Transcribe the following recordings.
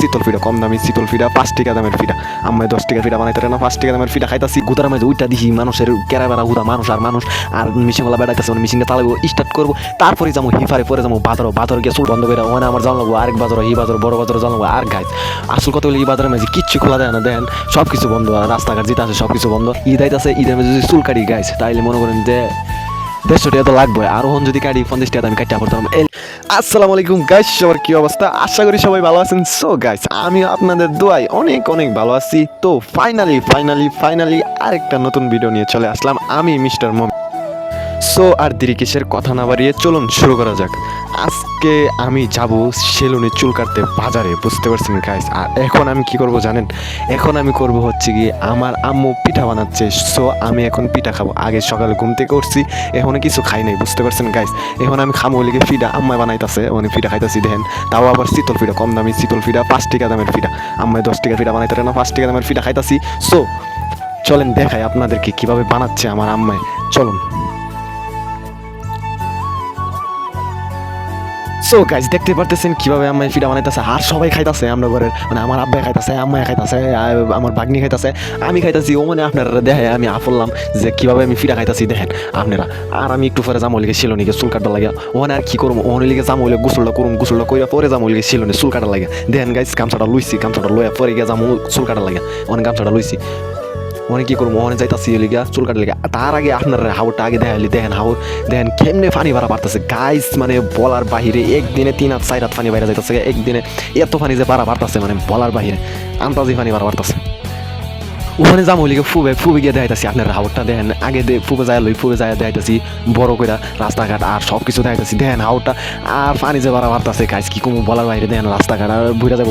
শীতল ফিডা, কম দামি শীতল ফিডা, পাঁচ টাকা দামের ফিডা। আমি দশ টাকা ফিডা বানাইতে না, পাঁচ টাকা দামের ফিডা খাইতাছি, গুদার মাঝে উইটা দিহি মানুষের কেরা বেড়া হুদা মানুষ আর মানুষ, আর মিশিংগুলা বেড়াইতেছে মানে মিশিংটা চালাবো স্টার্ট করব, তারপরে যাব হিফারে, পরে যাব বাজারও, বাজার গিয়ে চুল বন্ধ করে ওখানে আমার জান লাগবো, আরেক বাজার হি বাজার বড় বাজার জান আর গাছ আসল কথা হলো এই বাজারের মাঝে কিচ্ছু খোলা দেয় না, দেন সব কিছু বন্ধ রাস্তাঘাট যেটা আছে সব কিছু বন্ধ। ঈদ আইতাছে, ঈদের মাঝে যদি চুল কাটি গাছ তাইলে মনে করেন যে দেড়শো টাকা তো লাগবে আর হন যদি কাটি পঞ্চাশ টাকা আমি কাটিয়ে পড়তাম আসসালামু আলাইকুম গাইস সবার কি অবস্থা? আশা করি সবাই ভালো আছেন। সো গাইস আমি আপনাদের দোয়াই অনেক অনেক ভালো আছি। তো ফাইনালি ফাইনালি ফাইনালি আরেকটা নতুন ভিডিও নিয়ে চলে আসলাম। আমি মিস্টার মম সো আর দেরি কথা না বাড়িয়ে চলুন, শুরু করা যাক। আজকে আমি যাব সেলুনে চুল কাটতে বাজারে, বুঝতে পারছেন গাইস আর এখন আমি কি করব জানেন? এখন আমি করব হচ্ছে কি আমার আম্মু পিঠা বানাচ্ছে। সো আমি এখন পিঠা খাব। আগে সকালে ঘুম থেকে উঠছি, এখনও কিছু খাই নাই, বুঝতে পারছেন গাইস এখন আমি খামো লিগে ফিডা আম্মায় বানাইতেছে মানে ফিডা খাইতেছি, দেখেন। তাও আবার শীতল ফিডা কম দামি শীতল ফিডা পাঁচ টাকা দামের ফিডা আম্মায় দশ টাকা ফিডা বানাইতে না, পাঁচ টাকা দামের ফিডা খাইতাছি। সো চলেন দেখাই আপনাদেরকে কীভাবে বানাচ্ছে আমার আম্মায় চলুন। সো গাইজ দেখতে পারতেছেন কীভাবে আম্মাই ফিডা বানাইতেছে। আর সবাই খাইতাছে আমরা ঘরের। মানে আমার আব্বাই খাইতাছে, আম্মাই খাইতাছে আমার বাগনি খাইতাছে। আমি খাইতেছি, ও মানে আপনারা দেখে আমি আফরলাম যে কীভাবে আমি ফিডা খাইতাছি, দেখেন, আপনারা। আর আমি একটু পরে জামো লিগে শিলনিকে চুল কাটা লাগে ওখানে আর কি করব? ওখানে লিগে জামো লিগে গোসলটা করুম, গোসলটা কইরা পরে জামো লিগে শিলনি চুল কাটা লাগে দেখেন গাইজ গামছাটা লুইছি, গামছাটা লইয়া পরে গিয়ে জামো চুল কাটা লাগে ওখানে গামছাটা লইছি। মনে কি করব, মনে যাইতাছি লিগা, চুল কাটার লিগা। তার আগে আপনার হাওরটা আগে দেখালি দেখেন হাউ, দেখেন কেমনে পানি ভাড়া বাড়তেছে। গাইস মানে বলার বাহিরে একদিনে তিন হাত, চার হাত পানি বাইরে যাইতেছে। একদিনে এত পানি যে ভাড়া বাড়তেছে মানে বলার বাহিরে। আন্তাজি পানি ভাড়া বাড়তেছে। ওখানে যাম হইলে ফুবে ফুবে গিয়ে দেখাইতেছি আপনার হাওরটা। দেখেন আগে দে ফুবে যায় লই, ফুবে যায় দেখাইতেছি বড় কইরা রাস্তাঘাট আর সব কিছু দেখাইতেছি। দেখেন হাওরটা আর পানি যে বাড়া বাড়তেছে গাইস কি কমু বলার বাইরে। দেখেন রাস্তাঘাট আর বুড়া যাব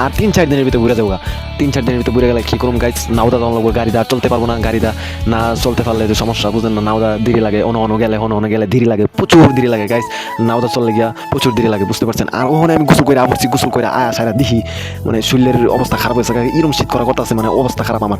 আর তিন চার দিনের ভিতরে বুড়া যাব তিন চার দিনের ভিতরে বুড়ে গেলে কি করুম গাইস নাওদা দাম লাগবো গাড়িটা চলতে পারব না গাড়িটা না চলতে পারলে যে সমস্যা, বুঝলেন না? নাওদা দেরি লাগে অন্য অন্য গেলে অন্য অন্য গেলে দেরি লাগে, প্রচুর দেরি লাগে গাইস নাওদা চললে গিয়া প্রচুর দেরি লাগে, বুঝতে পারছেন? আর ওখানে আমি গোসল করে আবরছি, গোসল করে আয়া সারা দেখি মানে শরীরের অবস্থা খারাপ হয়েছে এরম শীত করা করতেছে মানে অবস্থা খারাপ আমার।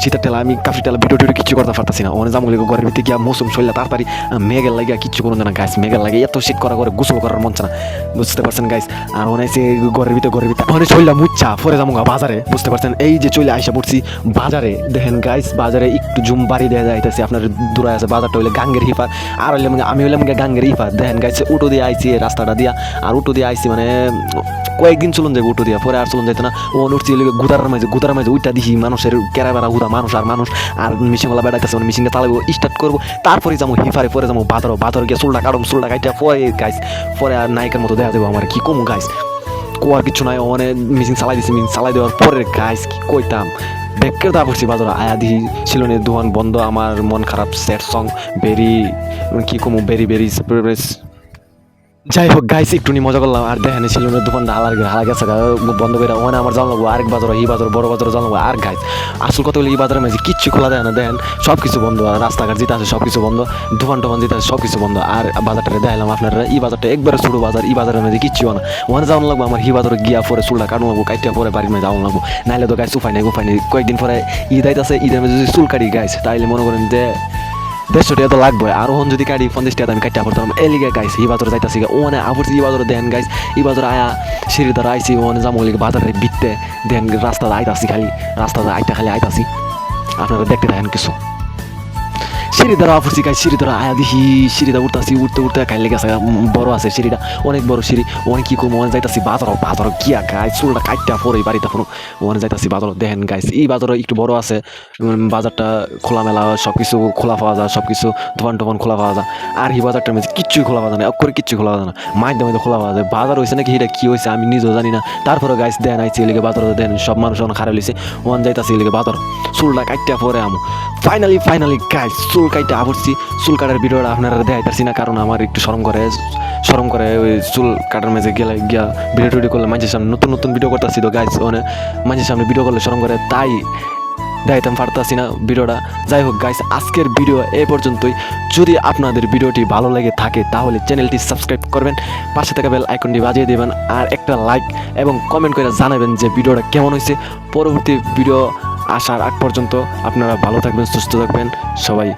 শীতের টেলা আমি কাফি টেলা ভিডিও টিডিও কিচ্ছু করতে পারতাছি না। ওখানে জামগুলি ঘরের ভিতরে গিয়া মৌসুম শরীরে তাড়াতাড়ি মেঘের লাগে কিচ্ছু করুন না গাছ মেঘের লাগে এত শীত করা করে গোসল করার মন না। বুঝতে পারছেন গাইস আর ওখানে এসে ঘরের ভিতরে ঘরের ভিতরে ওখানে শরীরটা মুচ্ছা পরে যাব গা বাজারে। বুঝতে পারছেন? এই যে চলে আইসা পড়ছি বাজারে। দেখেন গাইস বাজারে একটু জুম বাড়ি দেওয়া যাইতেছে, আপনার দূরে আছে বাজারটা হইলে গাঙ্গের হিফার আর হইলে মানে আমি হইলাম গাঙ্গের হিফার দেখেন গাইস উটো দিয়ে আইছি রাস্তাটা দিয়া, আর উটো দিয়ে আইছি মানে কয়েকদিন চলুন যাবে উটো দিয়া, পরে আর চলুন যাইতে না। ও উঠছি গুদার মাঝে গুদার মাঝে উইটা দিহি মানুষের কেরা বেড়া মানুষ আর মানুষ, আর মিশিংগুলা বেড়াইতেছে মানে মিশিংটা চালাবো স্টার্ট করব, তারপরে যাব হিফারে পরে যাব বাজারও বাজার গিয়ে চুলটা কাটম চুলটা কাটিয়া পরে গাইস পরে আর নায়িকার মতো দেখা দেবো আমার, কি কম গাইস কোয়ার কিছু নাই, ওখানে মিশিং চালাই দিছি মিশিং চালাই দেওয়ার পরে গাইস কি কইতাম? বেকের দা পড়ছি আয়া দিহি শিলনের দোকান বন্ধ, আমার মন খারাপ স্যাড সং বেরি কি কমু বেরি বেরি যাই হোক গাইস একটু নি মজা করলাম। আর দেখেন শিলনের দোকানটা হালার হালা গেছে বন্ধ করে ওখানে আমার জান লাগবো, আরেক বাজার এই বাজার বড় বাজার জান আর গাইস আসল কথা হলো এই বাজারের মাঝে কিচ্ছু খোলা দেয় না। দেখেন সব কিছু বন্ধ রাস্তাঘাট যেটা আছে সব কিছু বন্ধ। দোকান টোকান যেটা আছে সব কিছু বন্ধ। আর বাজারটা দেখালাম আপনারা, এই বাজারটা একবারে ছোটো বাজার, এই বাজারের মাঝে কিচ্ছু না। ওখানে যাওয়ান লাগবো, আমার হি বাজারে গিয়া পরে চুলটা কাটুন লাগবো কাটিয়া পরে বাড়ির মাঝে যাওয়ান লাগবো। নাইলে তো গাইস উপায় নেই উপায় কয়েকদিন পরে ঈদ আইতাছে, ঈদের মাঝে যদি চুল কাটি গাইস তাইলে মনে করেন যে দেড়শো টাকা তো লাগবে আর ওখান যদি কাটি পঞ্চাশ টাকা আমি কাটিয়া পড়তাম এই লিগে গাইস এই বাজারে যাইতাছি ওখানে আবরছি এই বাজারে দেন গাইস এই বাজারে আয়া সিঁড়ি দ্বারা আইসি ওখানে লিগে বাজারে বিকতে দেন রাস্তাতে আইতাছি খালি রাস্তাতে আইটা খালি আইতাছি আপনারা দেখতে থাকেন কিছু সিঁড়ি দ্বারা আফরছি গাইস সিঁড়ি দ্বারা আয়া দেখি সিঁড়িটা উঠতাছি উঠতে উঠতে খাইলে গেছে বড় আছে সিঁড়িটা, অনেক বড় সিঁড়ি অনেক কি করব ওখানে যাইতাছি বাজার বাজার গিয়া গাইস চুলটা কাটটা পরে বাড়িতে ফোন ওখানে যাইতাছি বাজার দেখেন গাইস এই বাজারও একটু বড় আছে বাজারটা খোলামেলা সব কিছু খোলা পাওয়া যায় সব কিছু দোকান টোকান খোলা পাওয়া যায়, আর এই বাজারটার মধ্যে কিচ্ছুই খোলা পাওয়া যায় না, অক্ষরে কিচ্ছু খোলা পাওয়া যায় না মাঝে মধ্যে খোলা পাওয়া যায়, বাজার হয়েছে নাকি, এটা কি হয়েছে আমি নিজেও জানি না তারপরে গাইস দেন আইছি এলিগে বাজার দেন সব মানুষ ওখানে খারাপ লইছে ওখানে যাইতাছি এলিগে বাজার চুলটা কাটটা পরে আমু ফাইনালি ফাইনালি গাইস চুল কাইটা আবরছি, চুল কাটার ভিডিওটা আপনারা দেখাইতাছি না, কারণ আমার একটু শরম করে শরম করে ওই চুল কাটার মাঝে গেলে গিয়া ভিডিও টিডিও করলে মাঝে সামনে নতুন নতুন ভিডিও করতেছি তো গাইস মানে মাঝে সামনে ভিডিও করলে শরম করে, তাই দেখাইতাম, পারতাছি না ভিডিওটা। যাই হোক গাইস আজকের ভিডিও এই পর্যন্তই। যদি আপনাদের ভিডিওটি ভালো লাগে থাকে, তাহলে চ্যানেলটি সাবস্ক্রাইব করবেন, পাশে থাকা বেল আইকনটি বাজিয়ে দেবেন, আর একটা লাইক এবং কমেন্ট করে জানাবেন যে ভিডিওটা কেমন হয়েছে। পরবর্তী ভিডিও আসার আগ পর্যন্ত আপনারা ভালো থাকবেন, সুস্থ থাকবেন, সবাই